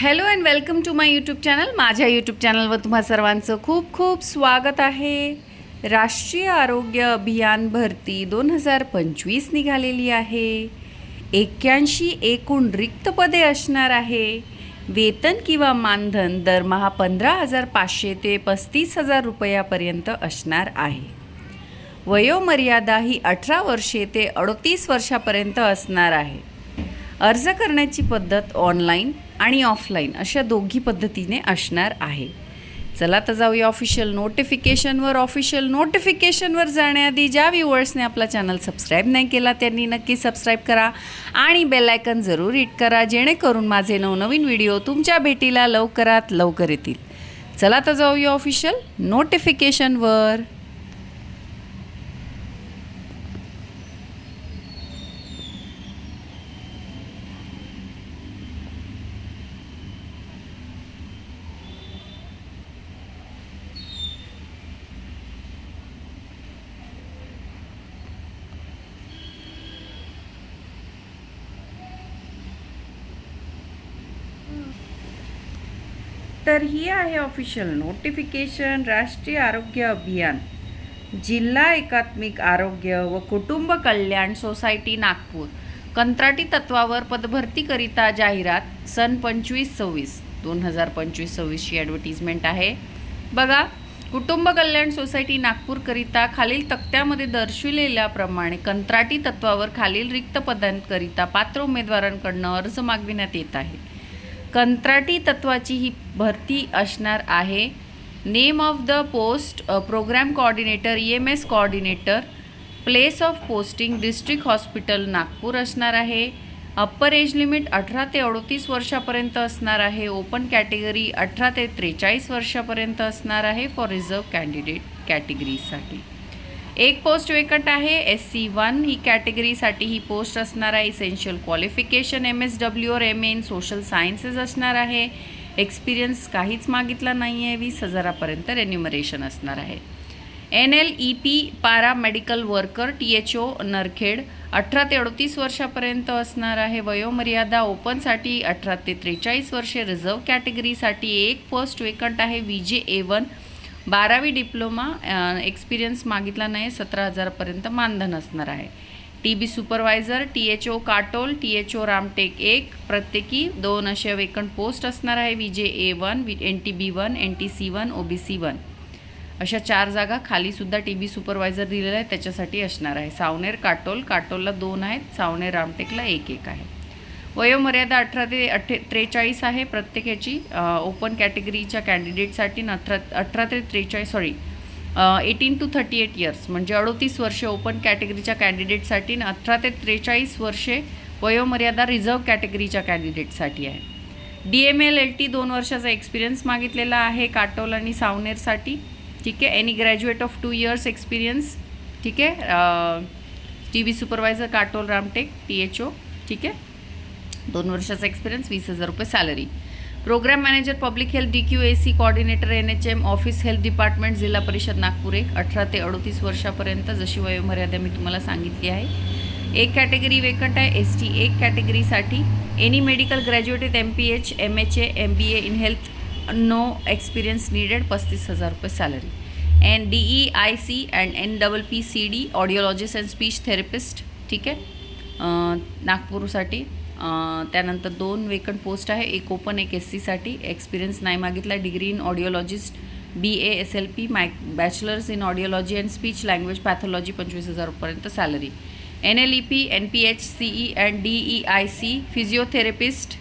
Hello and welcome to my YouTube channel माझ्या YouTube चॅनलवर तुम्हा सर्वांचं खूप खूप स्वागत आहे. राष्ट्रीय आरोग्य अभियान भरती दोन हजार पंचवीस निघालेली आहे. एक्क्याऐंशी एकूण रिक्त पदे असणार आहे. वेतन किंवा मानधन दरमहा पंधरा हजार पाचशे ते पस्तीस हजार रुपयापर्यंत असणार आहे. वयोमर्यादा ही अठरा वर्षे ते अडतीस वर्षापर्यंत असणार आहे. अर्ज करण्याची पद्धत ऑनलाईन आणि ऑफलाईन अशा दोघी पद्धतीने असणार आहे. चला तर जाऊया ऑफिशियल नोटिफिकेशनवर ऑफिशियल नोटिफिकेशनवर जाण्याआधी ज्या व्ह्युअर्सने आपला चॅनल सबस्क्राईब नाही केला त्यांनी नक्की सबस्क्राईब करा आणि बेलायकन जरूर हिट करा जेणेकरून माझे नवनवीन व्हिडिओ तुमच्या भेटीला लवकरात लवकर येतील. चला तर जाऊया ऑफिशियल नोटिफिकेशनवर तर ही आहे ऑफिशियल नोटिफिकेशन राष्ट्रीय आरोग्य अभियान. जिल्हा एकात्मिक आरोग्य व कुटुंब कल्याण सोसायटी नागपूर. कंत्राटी तत्वावर पदभरतीकरिता जाहिरात सन पंचवीस सव्वीस. दोन हजार पंचवीस सव्वीसची ॲडव्हर्टिजमेंट आहे. बघा कुटुंब कल्याण सोसायटी नागपूरकरिता खालील तक्त्यामध्ये दर्शविलेल्याप्रमाणे कंत्राटी तत्वावर खालील रिक्त पदांकरिता पात्र उमेदवारांकडनं अर्ज मागविण्यात येत आहे. कंत्राटी तत्वाची ही भरती असणार आहे. Name of the post programme coordinator E M S coordinator place of posting district hospital Nagpur असणार आहे. अप्पर एज लिमिट अठरा ते अडतीस वर्षापर्यंत असणार आहे. ओपन कॅटेगरी अठरा ते त्रेचाळीस वर्षापर्यंत असणार आहे फॉर रिझर्व कॅन्डिडेट कॅटेगरीसाठी एक पोस्ट वेकट आहे. एस सी वन ही कॅटेगरीसाठी ही पोस्ट असणार आहे. Essential qualification M S W और M A in social sciences असणार आहे. एक्सपिरियन्स काहीच मागितला नाही आहे वीस हजारापर्यंत रेन्युमरेशन असणार आहे. N L E P paramedical worker T H O Narkhed अठरा ते अडतीस वर्षापर्यंत असणार आहे. वयोमर्यादा ओपनसाठी अठरा ते त्रेचाळीस वर्षे रिझर्व कॅटेगरीसाठी एक पोस्ट वेकंट आहे. व्ही जे ए वन बारावी डिप्लोमा एक्सपिरियन्स मागितला नाही सतरा हजारपर्यंत मानधन असणार आहे. T B supervisor T H O Katol T H O Ramtek एक प्रत्येकी दोन अशा वेकंट पोस्ट असणार आहे V J A one V N T B one N T C one O B C one अशा चार जागा खालीसुद्धा टी बी सुपरवायझर दिलेला आहे त्याच्यासाठी असणार आहे. सावनेर काटोल काटोलला दोन आहेत सावनेर रामटेकला एक एक आहे. वयोमर्यादा अठरा ते अठ्ठे त्रेचाळीस आहे. प्रत्येकाची ओपन कॅटेगरीच्या कॅन्डिडेटसाठी न अठरा अठरा ते त्रेचाळीस sorry eighteen to thirty eight years म्हणजे अडोतीस वर्षे ओपन कॅटेगरीच्या कॅन्डिडेटसाठी आणि अठरा ते त्रेचाळीस वर्षे वयोमर्यादा रिझर्व कॅटेगरीच्या कॅन्डिडेटसाठी आहे. D M L L T दोन वर्षाचा एक्सपिरियन्स मागितलेला आहे काटोल आणि सावनेरसाठी. ठीक आहे? Any graduate of two years experience ठीक आहे? T V supervisor Katol Ramtek T H O ठीक आहे? दोन वर्षाचा एक्सपिरियन्स वीस हजार रुपये salary programme manager public health D Q A C coordinator N H M office health department Zilla Parishad Nagpur एक. अठरा ते अडतीस वर्षापर्यंत जशी वयोमर्यादा मी तुम्हाला सांगितली आहे. एक कॅटेगरी वेकंट आहे एस टी एक कॅटेगरीसाठी any medical graduate with M P H M H A M B A in health no experience needed पस्तीस हजार रुपये salary N D E I C and N double P C D audiologist and speech therapist ठीक आहे? नागपूरसाठी. त्यानंतर दोन vacant post आहे. एक open एक एस सीसाठी एक्सपिरियन्स नाही मागितला. Degree in audiologist B A S L P Mac bachelors in audiology and speech language pathology पंचवीस हजारपर्यंत salary N L E P N P H C E and D E I C physiotherapist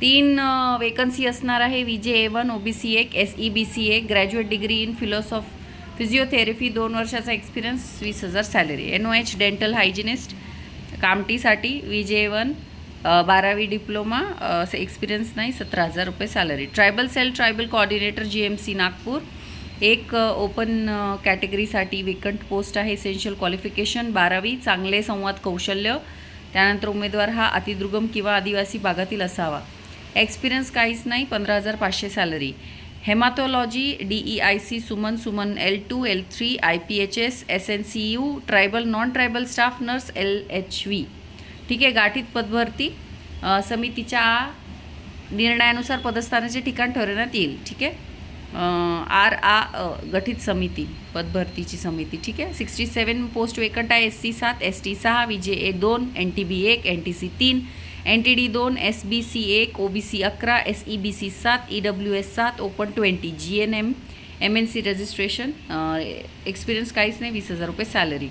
तीन vacancy असणार आहे. V J A one O B C एक S E B C A graduate degree in फिलॉसॉफ physiotherapy दोन वर्षाचा experience वीस हजार salary N O H dental hygienist कामटीसाठी V J one बारावी diploma experience नाही सतरा हजार रुपये salary tribal cell tribal coordinator G M C Nagpur. एक ओपन कॅटेगरीसाठी वेकंट पोस्ट आहे एसेन्शियल क्वालिफिकेशन बारावी चांगले संवाद कौशल्य. त्यानंतर उमेदवार हा अतिदुर्गम किंवा आदिवासी भागातील असावा. एक्सपिरियन्स काहीच नाही पंधरा हजार पाचशे salary haematology D E I C Suman Suman L two L three I P H S S N C U tribal non tribal staff nurse L H V ठीक आहे गाठीत पदभरती समितीच्या निर्णयानुसार पदस्थानाचे ठिकाण ठरवण्यात येईल. ठीक आहे? आर आ गठित समिती पदभरतीची समिती. ठीक आहे? सिक्स्टी सेवन पोस्ट वेकंट आहे एस सी सात एस टी सहा विजे ए दोन एन टी बी एक एन टी सी तीन एन टी डी दोन एस बी सी एक ओ बी सी अकरा एस ई बी सी सात ई डब्ल्यू एस सात open twenty G N M M N C registration experience काहीच नाही वीस हजार रुपये सॅलरी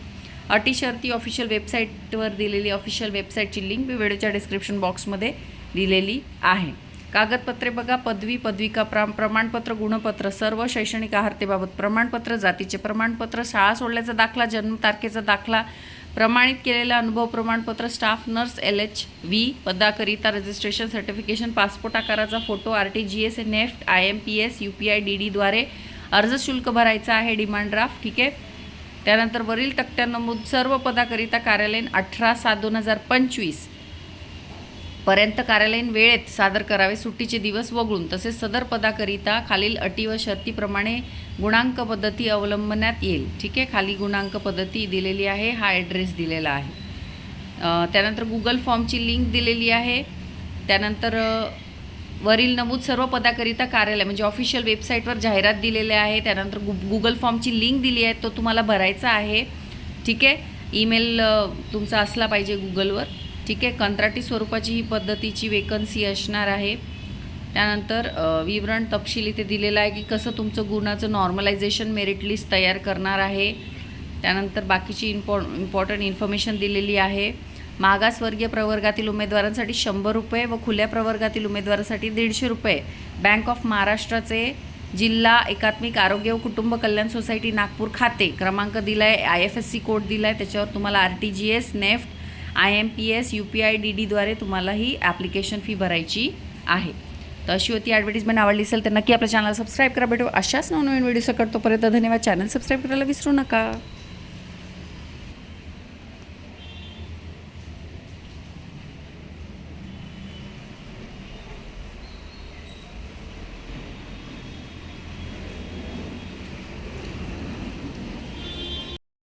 अटी शर्ती ऑफिशियल वेबसाईटवर दिलेली ऑफिशियल वेबसाईटची लिंक मी व्हिडिओच्या डिस्क्रिप्शन बॉक्समध्ये दिलेली आहे. कागदपत्रे बघा पदवी पदविका प्रा प्रमाणपत्र गुणपत्र सर्व शैक्षणिक आहारतेबाबत प्रमाणपत्र जातीचे प्रमाणपत्र शाळा सोडल्याचा दाखला जन्मतारखेचा दाखला प्रमाणित केलेलं अनुभव प्रमाणपत्र staff nurse L H V पदाकरिता registration certification passport आकाराचा photo R T G S NEFT I M P S U P I D डीद्वारे अर्ज शुल्क भरायचं आहे डिमांड ड्राफ्ट ठीक आहे? त्यानंतर वरील तक्त्या नमूद सर्व पदाकरिता कार्यालयीन अठरा सात दोन हजार पंचवीस पर्यंत कार्यालयीन वेळेत सादर करावे सुट्टीचे दिवस वगळून. तसेच सदर पदाकरिता खालील अटी व शर्तीप्रमाणे गुणांक पद्धती अवलंबण्यात येईल. ठीक आहे? खाली गुणांक पद्धती दिलेली आहे. हा ॲड्रेस दिलेला आहे. त्यानंतर गुगल फॉर्मची लिंक दिलेली आहे. त्यानंतर वरील नमूद सर्व पदाकरिता कार्यालय म्हणजे ऑफिशियल वेबसाईटवर जाहिरात दिलेली आहे. त्यानंतर गु गुगल फॉर्मची लिंक दिली आहे. तो तुम्हाला भरायचा आहे. ठीक आहे? ईमेल तुमचा असला पाहिजे गुगलवर ठीक आहे कंत्राटी स्वरूपाची ही पद्धतीची वेकन्सी असणार आहे. त्यानंतर विवरण तपशील इथे दिलेलं आहे की कसं तुमचं गुणाचं नॉर्मलायझेशन मेरिट लिस्ट तयार करणार आहे. त्यानंतर बाकीची इम्पॉ इम्पॉर्टंट इन्फॉर्मेशन दिलेली आहे. मागासवर्गीय प्रवर्गातील उमेदवारांसाठी शंभर रुपये व खुल्या प्रवर्गातील उमेदवारासाठी दीडशे रुपये. बँक ऑफ महाराष्ट्राचे जिल्हा एकात्मिक आरोग्य व कुटुंब कल्याण सोसायटी नागपूर खाते क्रमांक दिला आहे I F S C code दिला आहे त्याच्यावर तुम्हाला R T G S NEFT I M P S U P I D डीद्वारे तुम्हाला ही ॲप्लिकेशन फी भरायची आहे. तर अशी होती ॲडव्हर्टिजमेंट आवडली असेल तर नक्की आपल्या चॅनल सबस्क्राईब करा. भेटू अशाच नवनवीन व्हिडिओ करतो धन्यवाद. चॅनल सबस्क्राईब करायला विसरू नका.